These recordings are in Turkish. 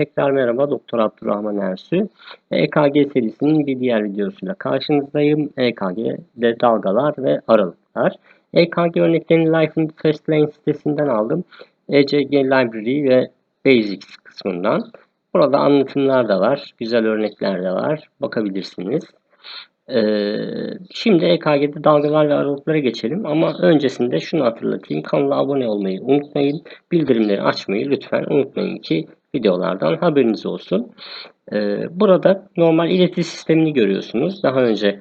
Tekrar merhaba Doktor Abdurrahman Ersü. EKG serisinin bir diğer videosuyla karşınızdayım. EKG'de dalgalar ve aralıklar. EKG örneklerini Life in the Fast Lane sitesinden aldım. ECG Library ve Basics kısmından. Burada anlatımlar da var. Güzel örnekler de var. Bakabilirsiniz. Ee, şimdi EKG'de dalgalar ve aralıklara geçelim ama öncesinde şunu hatırlatayım. Kanala abone olmayı unutmayın. Bildirimleri açmayı lütfen unutmayın ki videolardan haberiniz olsun. Ee, burada normal ileti sistemini görüyorsunuz. Daha önce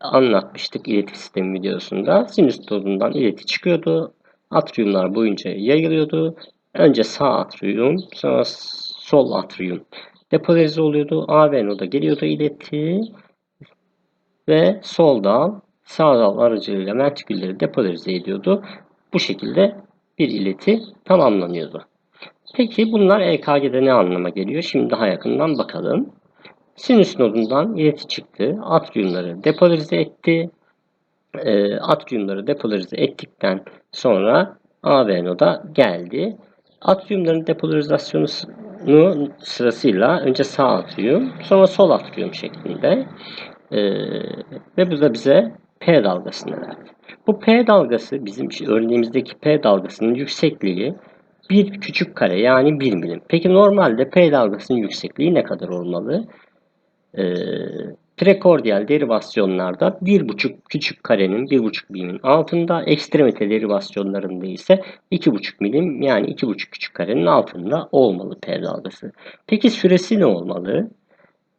anlatmıştık ileti sistemi videosunda. Sinüs tozundan ileti çıkıyordu. Atriyumlar boyunca yayılıyordu. Önce sağ atriyum, sonra sol atriyum depolarize oluyordu. A ve noda geliyordu ileti ve sol dal sağ dal aracılığıyla ventrikülleri depolarize ediyordu. Bu şekilde bir ileti tamamlanıyordu. Peki bunlar EKG'de ne anlama geliyor? Şimdi daha yakından bakalım. Sinüs nodundan ileti çıktı. Atriyumları depolarize etti. E, atriyumları depolarize ettikten sonra AV noda geldi. Atriyumların depolarizasyonu sırasıyla önce sağ atriyum sonra sol atriyum şeklinde e, ve bu da bize P dalgasını verdi. Bu P dalgası bizim örneğimizdeki P dalgasının yüksekliği bir küçük kare yani 1 milim. Peki normalde P dalgasının yüksekliği ne kadar olmalı? Ee, prekordial derivasyonlarda 1,5 küçük karenin 1,5 milimin altında, ekstremite derivasyonlarında ise 2,5 milim yani 2,5 küçük karenin altında olmalı P dalgası. Peki süresi ne olmalı?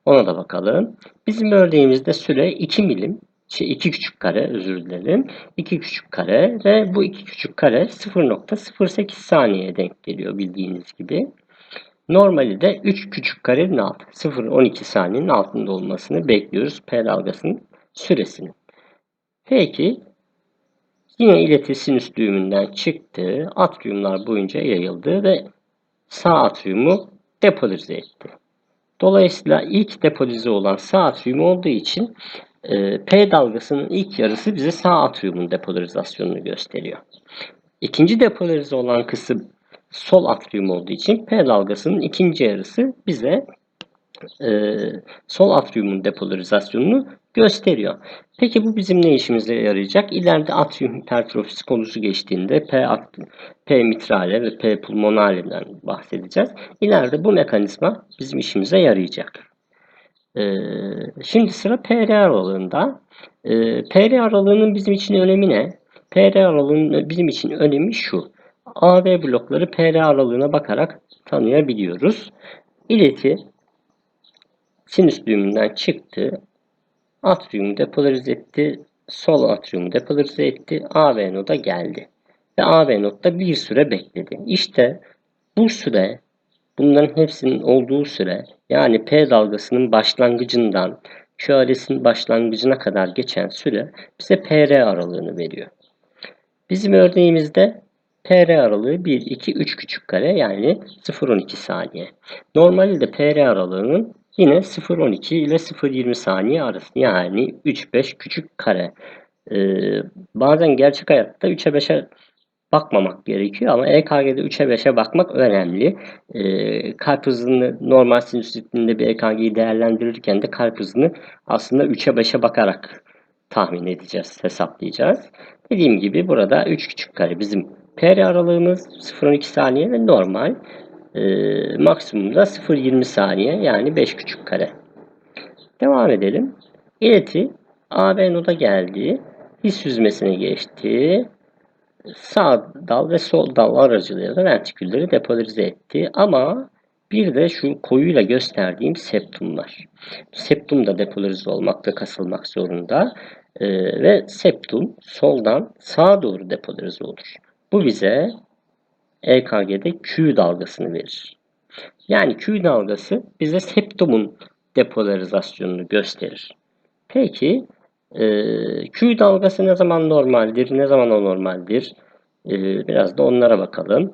Ona da bakalım. Bizim örneğimizde süre 2 milim şey, iki küçük kare özür dilerim. 2 küçük kare ve bu iki küçük kare 0.08 saniyeye denk geliyor bildiğiniz gibi. Normali de 3 küçük karenin altı 0.12 saniyenin altında olmasını bekliyoruz P dalgasının süresini. Peki yine ileti sinüs düğümünden çıktı. Atriyumlar boyunca yayıldı ve sağ atriyumu depolarize etti. Dolayısıyla ilk depolize olan sağ atriyum olduğu için e, P dalgasının ilk yarısı bize sağ atriyumun depolarizasyonunu gösteriyor. İkinci depolarize olan kısım sol atriyum olduğu için P dalgasının ikinci yarısı bize e, sol atriyumun depolarizasyonunu gösteriyor. Peki bu bizim ne işimize yarayacak? İleride atriyum hipertrofisi konusu geçtiğinde P, P mitrale ve P pulmonaleden bahsedeceğiz. İleride bu mekanizma bizim işimize yarayacak. Ee, şimdi sıra PR aralığında. Ee, PR aralığının bizim için önemi ne? PR aralığının bizim için önemi şu. AV blokları PR aralığına bakarak tanıyabiliyoruz. İleti sinüs düğümünden çıktı. Atriyumu depolarize etti. Sol atriyumu depolarize etti. AV noda geldi. Ve AV nodda bir süre bekledi. İşte bu süre bunların hepsinin olduğu süre yani P dalgasının başlangıcından QRS'in başlangıcına kadar geçen süre bize PR aralığını veriyor. Bizim örneğimizde PR aralığı 1, 2, 3 küçük kare yani 0-12 saniye. Normalde PR aralığının yine 0-12 ile 0-20 saniye arası yani 3-5 küçük kare. Ee, bazen gerçek hayatta 3'e 5'e bakmamak gerekiyor ama EKG'de 3'e 5'e bakmak önemli. E, kalp hızını normal sinüs ritminde bir EKG'yi değerlendirirken de kalp hızını aslında 3'e 5'e bakarak tahmin edeceğiz, hesaplayacağız. Dediğim gibi burada 3 küçük kare bizim PR aralığımız 0-12 saniye ve normal e, maksimumda 0-20 saniye yani 5 küçük kare. Devam edelim. İleti AB noda geldi. His süzmesine geçti sağ dal ve sol dal aracılığıyla ventrikülleri depolarize etti. Ama bir de şu koyuyla gösterdiğim septum var. Septum da depolarize olmak ve kasılmak zorunda. Ee, ve septum soldan sağa doğru depolarize olur. Bu bize EKG'de Q dalgasını verir. Yani Q dalgası bize septumun depolarizasyonunu gösterir. Peki ee, Q dalgası ne zaman normaldir, ne zaman anormaldir? Ee, biraz da onlara bakalım.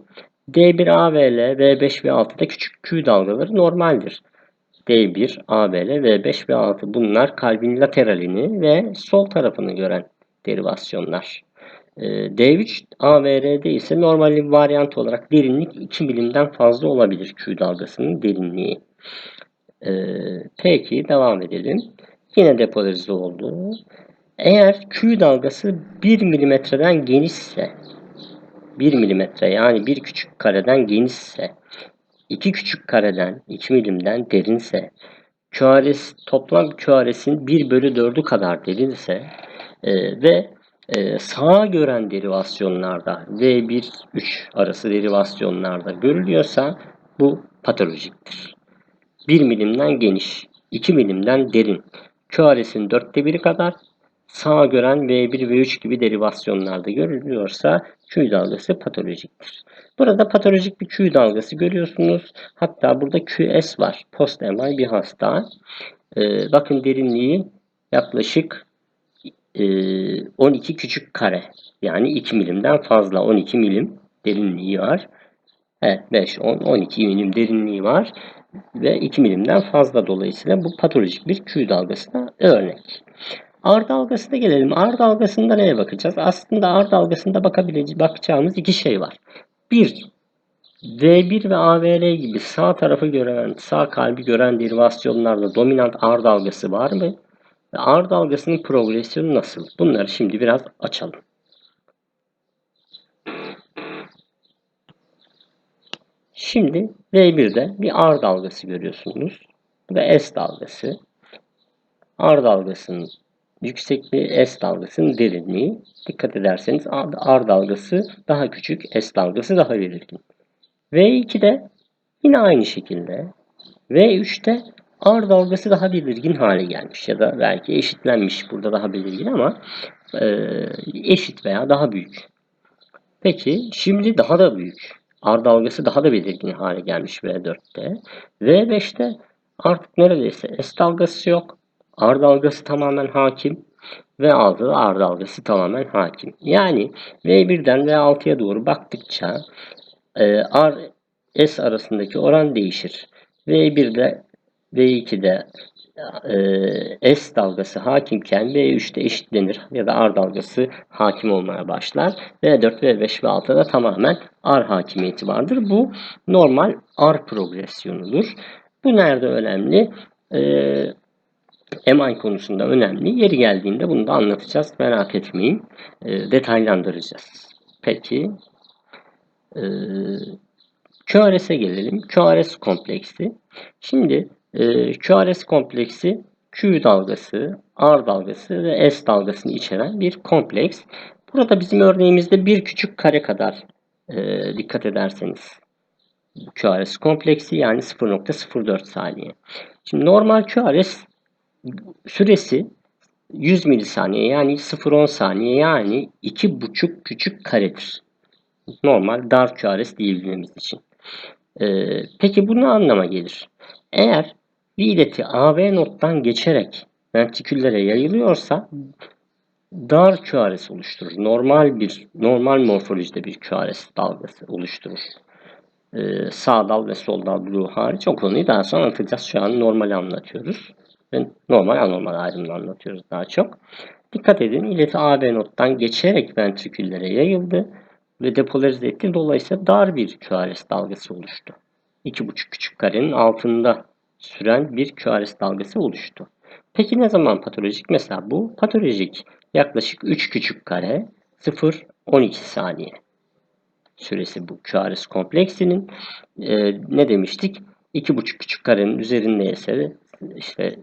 D1, AVL, V5 ve 6'da küçük Q dalgaları normaldir. D1, AVL, V5 ve 6 bunlar kalbin lateralini ve sol tarafını gören derivasyonlar. E, D3 AVR'de ise normal bir varyant olarak derinlik 2 milimden fazla olabilir Q dalgasının derinliği. E, peki devam edelim. Yine depolarize oldu. Eğer Q dalgası 1 milimetreden genişse 1 milimetre yani bir küçük kareden genişse 2 küçük kareden 2 milimden derinse QRS, toplam QRS'in 1 bölü 4'ü kadar derinse e, ve e, sağa gören derivasyonlarda V1-3 arası derivasyonlarda görülüyorsa bu patolojiktir. 1 milimden geniş, 2 milimden derin, QRS'in 4'te 1'i kadar sağa gören V1 ve 3 gibi derivasyonlarda görülüyorsa Q dalgası patolojiktir. Burada patolojik bir Q dalgası görüyorsunuz. Hatta burada QS var. Post MI bir hasta. Ee, bakın derinliği yaklaşık e, 12 küçük kare. Yani 2 milimden fazla 12 milim derinliği var. Evet 5, 10, 12 milim derinliği var. Ve 2 milimden fazla dolayısıyla bu patolojik bir Q dalgasına örnek. R dalgasına gelelim. R dalgasında neye bakacağız? Aslında R dalgasında bakabileceğimiz, bakacağımız iki şey var. Bir, V1 ve AVR gibi sağ tarafı gören, sağ kalbi gören derivasyonlarda dominant R dalgası var mı? Ve R dalgasının progresyonu nasıl? Bunları şimdi biraz açalım. Şimdi V1'de bir R dalgası görüyorsunuz. Ve S dalgası. R dalgasının yüksekliği S dalgasının derinliği. Dikkat ederseniz R dalgası daha küçük, S dalgası daha belirgin. V2'de yine aynı şekilde. V3'te R dalgası daha belirgin hale gelmiş ya da belki eşitlenmiş burada daha belirgin ama e, eşit veya daha büyük. Peki şimdi daha da büyük. R dalgası daha da belirgin hale gelmiş V4'te. V5'te artık neredeyse S dalgası yok. R dalgası tamamen hakim ve altıda R dalgası tamamen hakim. Yani V1'den V6'ya doğru baktıkça e, R S arasındaki oran değişir. V1'de V2'de e, S dalgası hakimken V3'te eşitlenir ya da R dalgası hakim olmaya başlar. V4, V5 ve 6'da tamamen R hakimiyeti vardır. Bu normal R progresyonudur. Bu nerede önemli? Ee, MI konusunda önemli. Yeri geldiğinde bunu da anlatacağız. Merak etmeyin. E, detaylandıracağız. Peki. E, QRS'e gelelim. QRS kompleksi. Şimdi e, QRS kompleksi Q dalgası, R dalgası ve S dalgasını içeren bir kompleks. Burada bizim örneğimizde bir küçük kare kadar e, dikkat ederseniz QRS kompleksi yani 0.04 saniye. Şimdi normal QRS süresi 100 milisaniye yani 0.10 saniye yani 2.5 küçük karedir. Normal dar QRS diyebilmemiz için. Ee, peki bu ne anlama gelir? Eğer vileti AV nottan geçerek ventriküllere yayılıyorsa dar QRS oluşturur. Normal bir normal morfolojide bir QRS dalgası oluşturur. Ee, sağ dal ve sol dal bloğu hariç o konuyu daha sonra anlatacağız. Şu an normal anlatıyoruz normal anormal ayrımını anlatıyoruz daha çok. Dikkat edin ileti AB nottan geçerek ventriküllere yayıldı ve depolarize etti. Dolayısıyla dar bir QRS dalgası oluştu. 2,5 küçük karenin altında süren bir QRS dalgası oluştu. Peki ne zaman patolojik? Mesela bu patolojik yaklaşık 3 küçük kare 0-12 saniye süresi bu QRS kompleksinin. Ee, ne demiştik? 2,5 küçük karenin üzerindeyse işte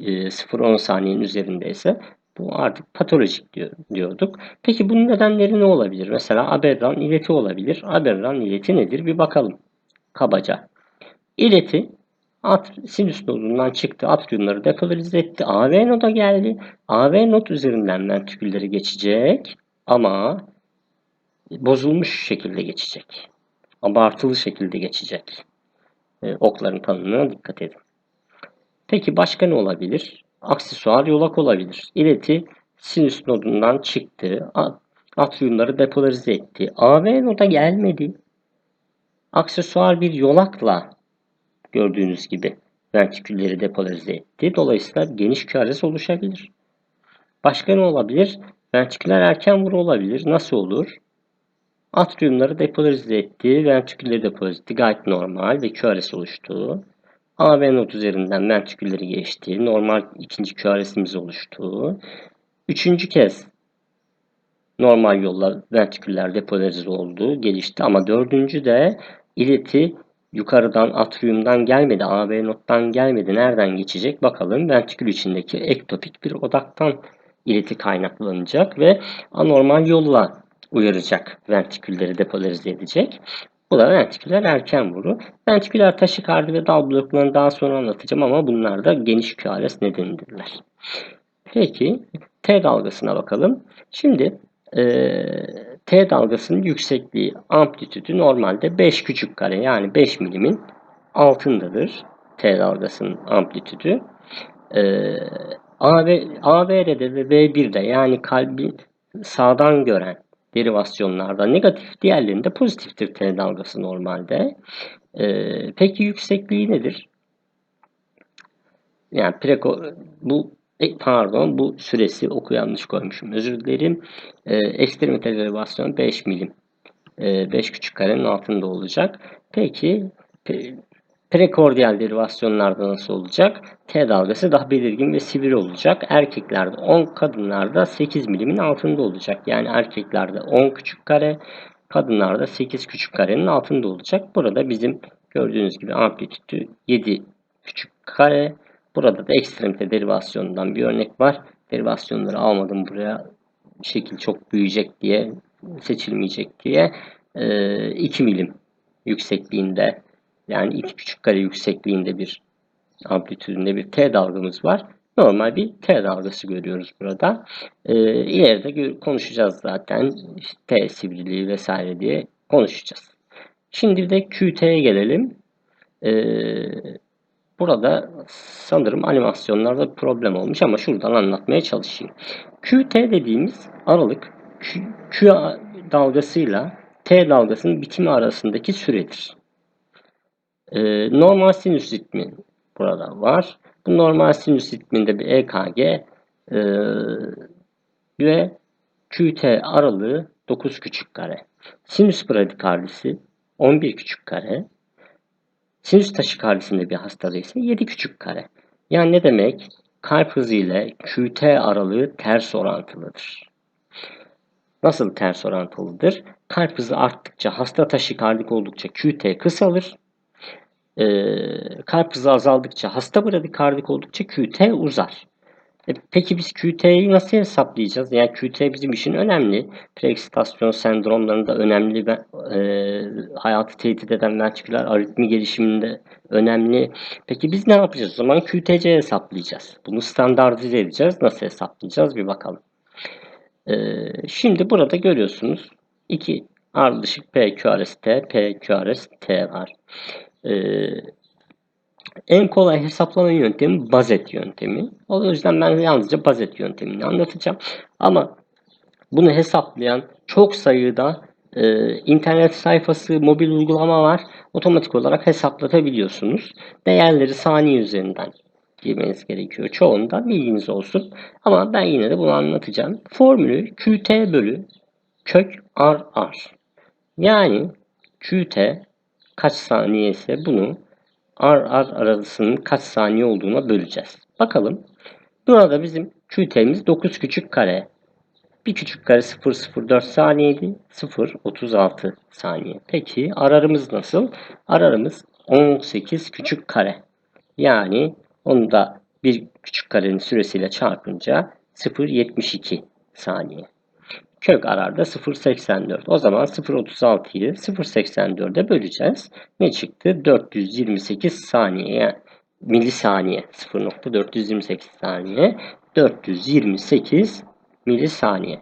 0-10 e, saniyenin üzerindeyse bu artık patolojik diyor, diyorduk. Peki bunun nedenleri ne olabilir? Mesela aberran ileti olabilir. Aberran ileti nedir? Bir bakalım kabaca. İleti at, sinüs nodundan çıktı. Atriyumları depolarize etti. AV noda geldi. AV nod üzerinden ventrikülleri geçecek. Ama bozulmuş şekilde geçecek. Abartılı şekilde geçecek. E, okların tanımına dikkat edin. Peki başka ne olabilir? Aksesuar yolak olabilir. İleti sinüs nodundan çıktı. Atriyumları depolarize etti. AV noda gelmedi. Aksesuar bir yolakla gördüğünüz gibi ventrikülleri depolarize etti. Dolayısıyla geniş QRS oluşabilir. Başka ne olabilir? Ventriküler erken vuru olabilir. Nasıl olur? Atriumları depolarize etti, ventrikülleri depolarize etti. Gayet normal ve QRS oluştu. AB not üzerinden ventrikülleri geçti. Normal ikinci QRS'imiz oluştu. Üçüncü kez normal yolla ventriküller depolarize oldu, gelişti. Ama dördüncü de ileti yukarıdan atriumdan gelmedi, AB nottan gelmedi. Nereden geçecek? Bakalım ventrikül içindeki ektopik bir odaktan ileti kaynaklanacak ve anormal yolla uyaracak. Ventrikülleri depolarize edecek. Bu da ventriküler erken vuru. Ventriküler taşikardi ve dal bloklarını daha sonra anlatacağım ama bunlar da geniş QRS nedenindirler. Peki T dalgasına bakalım. Şimdi e, T dalgasının yüksekliği, amplitüdü normalde 5 küçük kare yani 5 milimin altındadır. T dalgasının amplitüdü. E, AV, AVR'de ve V1'de yani kalbi sağdan gören derivasyonlarda negatif, diğerlerinde pozitiftir T dalgası normalde. Ee, peki yüksekliği nedir? Yani preko, bu e, pardon bu süresi oku yanlış koymuşum. Özür dilerim. Ee, ekstremite derivasyon 5 milim. Ee, 5 küçük karenin altında olacak. Peki pe, Prekordiyal derivasyonlarda nasıl olacak? T dalgası daha belirgin ve sivri olacak. Erkeklerde 10, kadınlarda 8 milimin altında olacak. Yani erkeklerde 10 küçük kare, kadınlarda 8 küçük karenin altında olacak. Burada bizim gördüğünüz gibi amplitüdü 7 küçük kare. Burada da ekstremite derivasyonundan bir örnek var. Derivasyonları almadım buraya. Şekil çok büyüyecek diye, seçilmeyecek diye. 2 milim yüksekliğinde yani iki küçük kare yüksekliğinde bir amplitüdünde bir T dalgamız var. Normal bir T dalgası görüyoruz burada. Ee, ileride konuşacağız zaten. İşte T sivriliği vesaire diye konuşacağız. Şimdi de QT'ye gelelim. Ee, burada sanırım animasyonlarda bir problem olmuş ama şuradan anlatmaya çalışayım. QT dediğimiz aralık Q, Q dalgasıyla T dalgasının bitimi arasındaki süredir. Ee, normal sinüs ritmi burada var. Bu normal sinüs ritminde bir EKG e, ve QT aralığı 9 küçük kare. Sinüs bradikardisi 11 küçük kare. Sinüs taşikardisinde bir hastada ise 7 küçük kare. Yani ne demek? Kalp hızı ile QT aralığı ters orantılıdır. Nasıl ters orantılıdır? Kalp hızı arttıkça hasta taşikardik oldukça QT kısalır e, kalp hızı azaldıkça, hasta bradikardik oldukça QT uzar. E, peki biz QT'yi nasıl hesaplayacağız? Yani QT bizim için önemli. Preeksitasyon sendromlarında önemli ve e, hayatı tehdit eden ventriküler aritmi gelişiminde önemli. Peki biz ne yapacağız? O zaman QTC hesaplayacağız. Bunu standartize edeceğiz. Nasıl hesaplayacağız? Bir bakalım. E, şimdi burada görüyorsunuz iki ardışık PQRST, PQRST var. Ee, en kolay hesaplama yöntemi bazet yöntemi. O yüzden ben yalnızca bazet yöntemini anlatacağım. Ama bunu hesaplayan çok sayıda e, internet sayfası, mobil uygulama var. Otomatik olarak hesaplatabiliyorsunuz. Değerleri saniye üzerinden girmeniz gerekiyor. Çoğunda bilginiz olsun. Ama ben yine de bunu anlatacağım. Formülü QT bölü kök R R. Yani QT kaç saniye ise bunu R R arasının kaç saniye olduğuna böleceğiz. Bakalım. Burada bizim QT'miz 9 küçük kare. Bir küçük kare 0,04 saniyeydi. 0,36 saniye. Peki ararımız nasıl? Ararımız 18 küçük kare. Yani onu da bir küçük karenin süresiyle çarpınca 0,72 saniye. Kök ararda 0.84. O zaman 0.36'yı 0.84'e böleceğiz. Ne çıktı? 428 saniye. Milisaniye. 0.428 saniye. 428 milisaniye.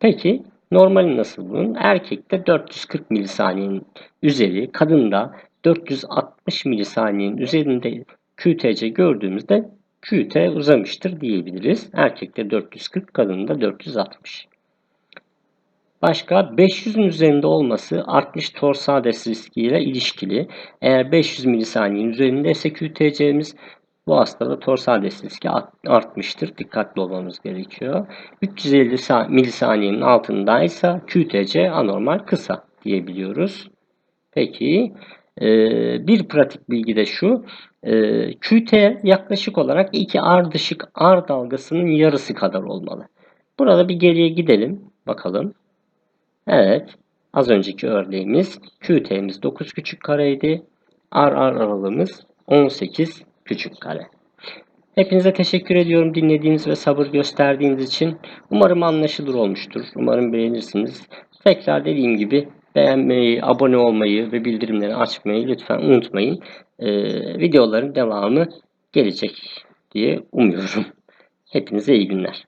Peki normali nasıl bunun? Erkekte 440 milisaniyenin üzeri, kadında 460 milisaniyenin üzerinde QTC gördüğümüzde QT uzamıştır diyebiliriz. Erkekte 440, kadında 460. Başka 500'ün üzerinde olması artmış torsades riskiyle ilişkili. Eğer 500 milisaniyenin üzerinde ise QTC'miz Bu hastada torsal riski artmıştır. Dikkatli olmamız gerekiyor. 350 sa- milisaniyenin altındaysa QTC anormal kısa diyebiliyoruz. Peki e, bir pratik bilgi de şu. E, QT yaklaşık olarak iki ardışık R dalgasının yarısı kadar olmalı. Burada bir geriye gidelim. Bakalım. Evet. Az önceki örneğimiz QT'miz 9 küçük kareydi. R R aralığımız 18 küçük kare. Hepinize teşekkür ediyorum dinlediğiniz ve sabır gösterdiğiniz için. Umarım anlaşılır olmuştur. Umarım beğenirsiniz. Tekrar dediğim gibi beğenmeyi, abone olmayı ve bildirimleri açmayı lütfen unutmayın. Ee, videoların devamı gelecek diye umuyorum. Hepinize iyi günler.